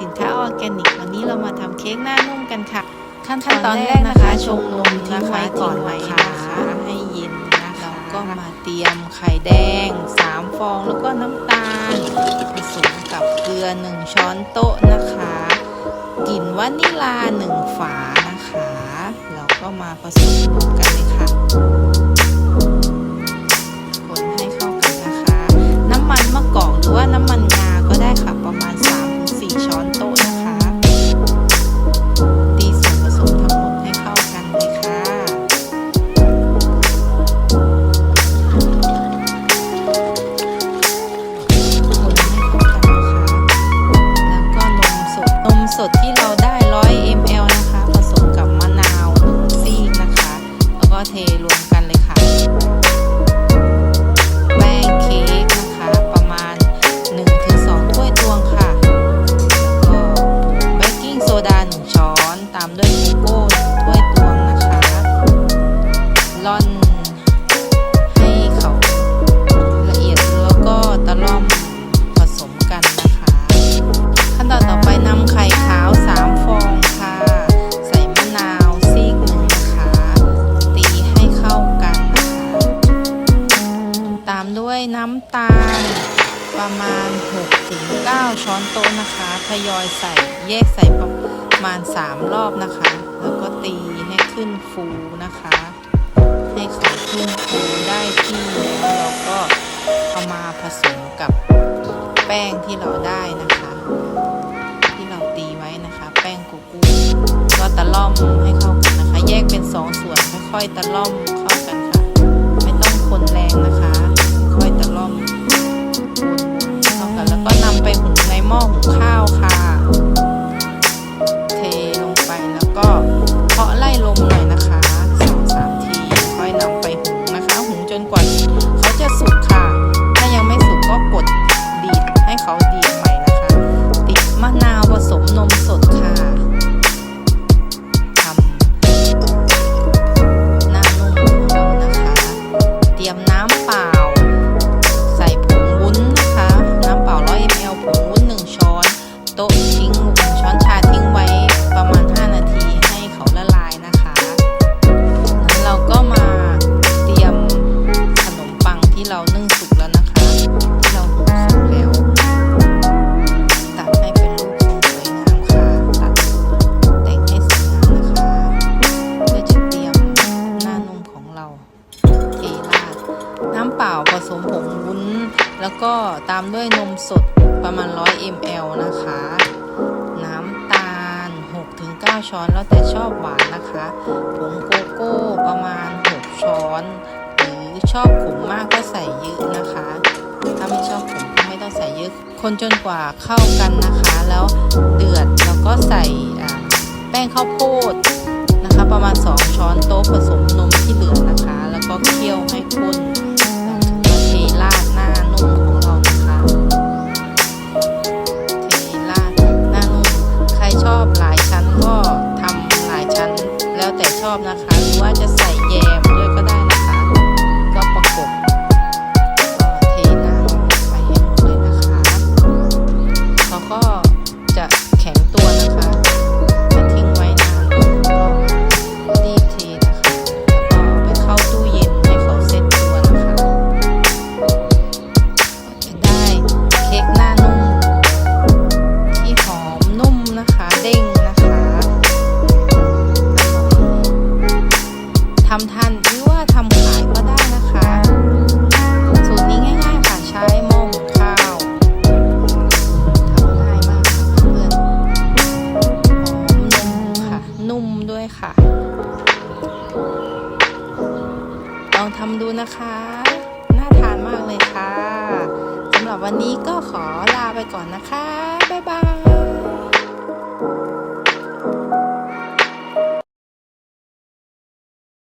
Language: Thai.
สินค้าออร์แกนิก วันนี้เรามาทำเค้กหน้านุ่มกันค่ะ ขั้นตอนแรกนะคะ ชงนมทิ้งไว้ก่อนนะคะให้เย็นนะคะก็มาเตรียมไข่แดง 3 ฟองแล้วก็น้ำตาล ผสมกับเกลือ 1 ช้อนโต๊ะนะคะกลิ่นวานิลา 1 ฝานะคะแล้วก็มาผสมรวมกันเลยค่ะ เทรวมกันเลย น้ำตาลประมาณ6-9ช้อนโต๊ะนะคะทยอยใส่แยกใส่ประมาณ 3 รอบนะคะ แล้วก็ตีให้ขึ้นฟูนะคะ ให้เขาขึ้นฟูได้ที่แล้วเราก็เอามาผสมกับแป้งที่เราได้นะคะ ที่เราตีไว้นะคะ แป้งโกโก้ก็ตะล่อมให้เข้ากันนะคะ แยกเป็นสองส่วนค่อยๆตะล่อมเข้ากันค่ะ ไม่ต้องคนแรงนะคะ ม้อหุงข้าวค่ะ เทลงไปแล้วก็เคาะไล่ลมหน่อยนะคะสองสามทีค่อยนำไปหุงนะคะ หุงจนกว่าเขาจะสุกค่ะ ถ้ายังไม่สุกก็กดดีดให้เขาดีดใหม่นะคะ ติดมะนาวผสมนมสดค่ะ เทราดน้ำเปล่าผสมผงวุ้น แล้วก็ตามด้วยนมสดประมาณ 100 ml นะคะ น้ำตาล 6-9 ช้อนแล้วแต่ชอบหวานนะคะ ผงโกโก้ประมาณ 6 ช้อน หรือชอบขมมากก็ใส่เยอะนะคะ ถ้าไม่ชอบขมก็ไม่ต้องใส่เยอะ คนจนกว่าเข้ากันนะคะ แล้วเดือดแล้วก็ใส่แป้งข้าวโพดนะคะ ประมาณ 2 ช้อนโต๊ะผสมนมที่เหลือนะคะ ก็เคี่ยวให้คนำทานหรือว่าทำขายก็ได้นะคะสูตรนี้ง่ายๆค่ะใช้หม้อหุงข้าวทำง่ายมากเพื่อนหอมนุ่มค่ะ นุ่มด้วยค่ะ ลองทำดูนะคะ น่าทานมากเลยค่ะสำหรับวันนี้ก็ขอลาไปก่อนนะคะ บ๊ายบาย